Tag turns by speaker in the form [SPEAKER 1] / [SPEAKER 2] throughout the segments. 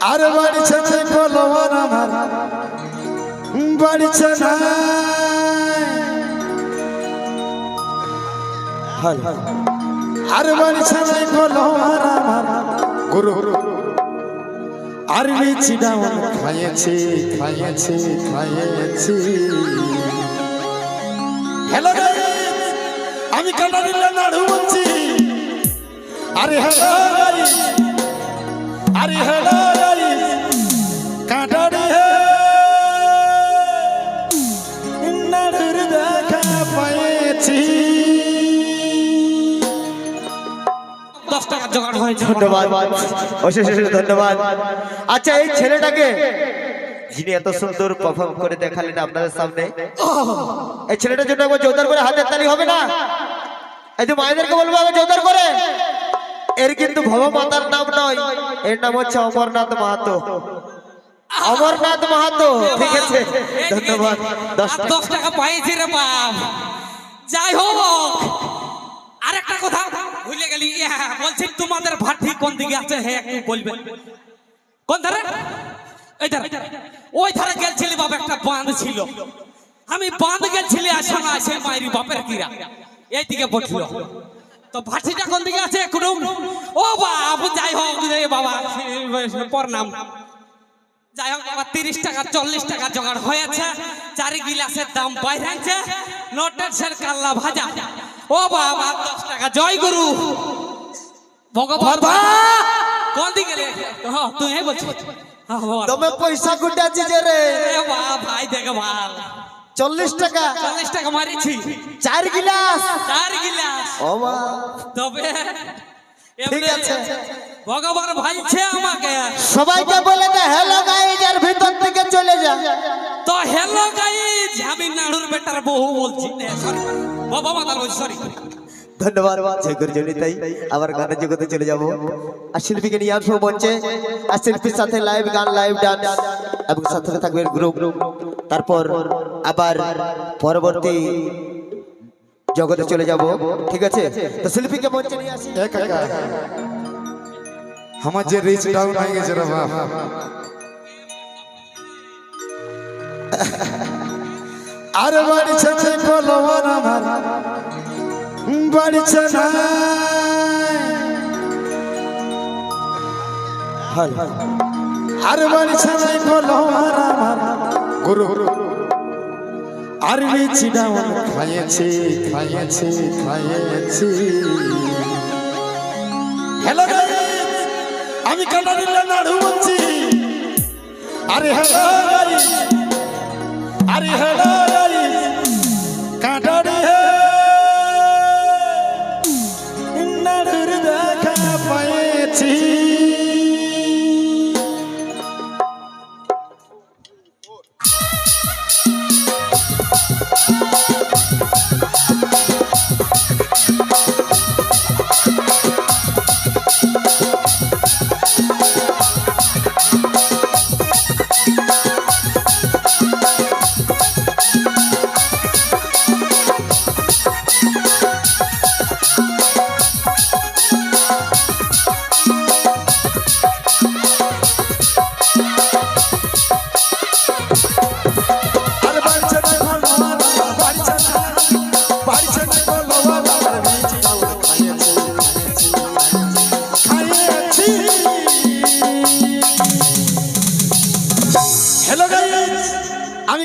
[SPEAKER 1] আর বাড়িছে না কলমান আমার। বাড়িছে না আর বাড়িছে না কলমান আমার। গুরু। আর লিচি ডাউন খাইয়েছি খাইয়েছি খাইয়েছি। হ্যালো আমি কাটারিল্লা নাড়ু বলছি। আরে হ্যালো আরে হ্যালো।
[SPEAKER 2] ধন্যবাদ। অশেষ ধন্যবাদ। আচ্ছা এই ছেলেটাকে যিনি এত সুন্দর পারফর্ম করে দেখালেন আপনাদের সামনে এই ছেলেটার জন্য একবার জোরদার করে হাতের তালি হবে না? এই যে মায়েদেরকে বলব আগে জোরদার করে। এর কিন্তু ভব মাতার নাম নয় এর নাম হচ্ছে অমরনাথ মাহাতো। অমরনাথ মাহাতো ঠিক আছে ধন্যবাদ। দশ
[SPEAKER 3] টাকা পাইছি রে বাপ। যাই হোক আরেকটা কথা ভুলে গেলি। বলছি, তোমাদের ভাটি কোন দিকে আছে? হে, একটু বলবে। কোন ধারে? এই ধারে। ওই ধারে গেলছিলি বাপ, একটা বাঁধ ছিল। আমি বাঁধ গেলছিলি আসা না আসে মায়ের বাপের কিরা। এইদিকে বসল। তো ভাটিটা কোন দিকে আছে? একটু ও বাপ, যাই হোক বাবা প্রণাম। যাই হোক, বাবা, তিরিশ টাকা, চল্লিশ টাকা জোগাড় হয়েছে। চারি গিলাসের দাম বাইরেছে নোটের কাল্লা ভাজা। ও বাবা দশ টাকা। জয় গুরু। ভগবান কোন দিকে রে? হ্যাঁ তুই বলছিস
[SPEAKER 2] তুমি পয়সা কুটাছি যে রে।
[SPEAKER 3] বাবা ভাই দেখে ভালো
[SPEAKER 2] চল্লিশ টাকা।
[SPEAKER 3] চল্লিশ টাকা মারিছি।
[SPEAKER 2] চার গিলাস।
[SPEAKER 3] চার গিলাস।
[SPEAKER 2] ও মা।
[SPEAKER 3] তবে
[SPEAKER 2] ঠিক আছে।
[SPEAKER 3] ভগবান ভাইছে আমাকে।
[SPEAKER 2] সবাইকে বলে দে হ্যালো গাইজ ভিতর থেকে চলে যা।
[SPEAKER 3] তো হ্যালো গাইজ আমি নাড়ুর বেটার বহু বলছি। সরি বাবা মাতাল বলছি সরি
[SPEAKER 2] ধন্যবাদ জয় গুরুজনী তাই আবার গানের জগতে চলে যাব। আর শিল্পীকে নিয়ে আসব মঞ্চে। আর শিল্পীর সাথে লাইভ গান লাইভ ডান্স এবং সাথে থাকবে গ্রুপ তারপর আবার পরবর্তী জগতে চলে যাব। ঠিক আছে? তো শিল্পীকে মঞ্চে নিয়ে আসি।
[SPEAKER 1] আমার যে রিচ ডাউন হয়ে গেছে রে বাপ। আর বাড়িছে না কলমান আমার। বাড়িছে না আর বাড়িছে কলমান আমার। গুরু। আর লিচি ডাউন খাইয়েছি খাইয়েছি খাইয়েছি। হ্যালো আমি কাটারিল্লা নাড়ু বলছি। আরে হ্যালো আরে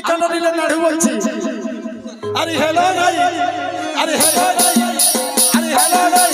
[SPEAKER 1] আমি কানাডিলে নাড়ু বলছি। আরে হ্যালো নাই আরে হ্যালো নাই আরে হ্যালো গাইস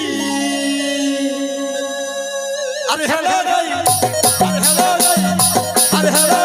[SPEAKER 1] আর হ্যালো আর হ্যালো আর হ্যালো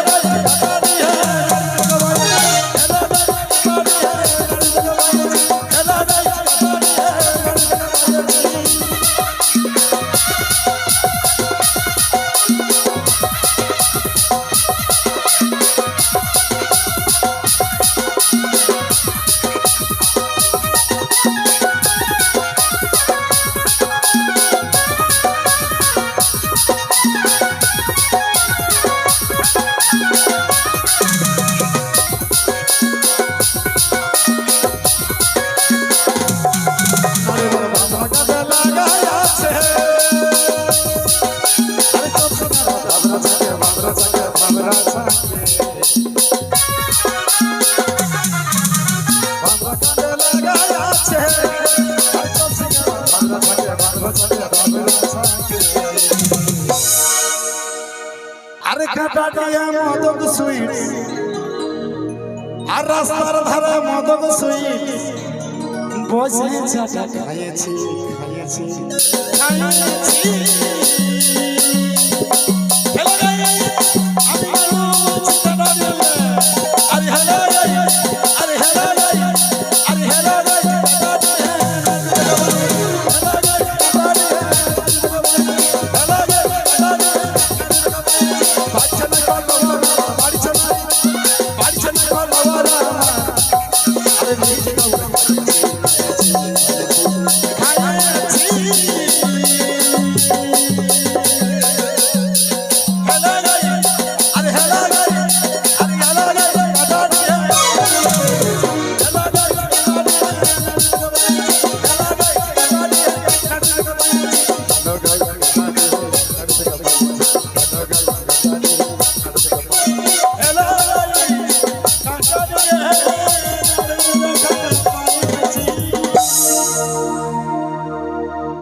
[SPEAKER 1] আরে কাটা দিয়ে মদক সুইট। আর রাস্তার ধারে মদক সুইট। বসে চাটা খাইয়েছি। খাইয়েছি। no, no, no.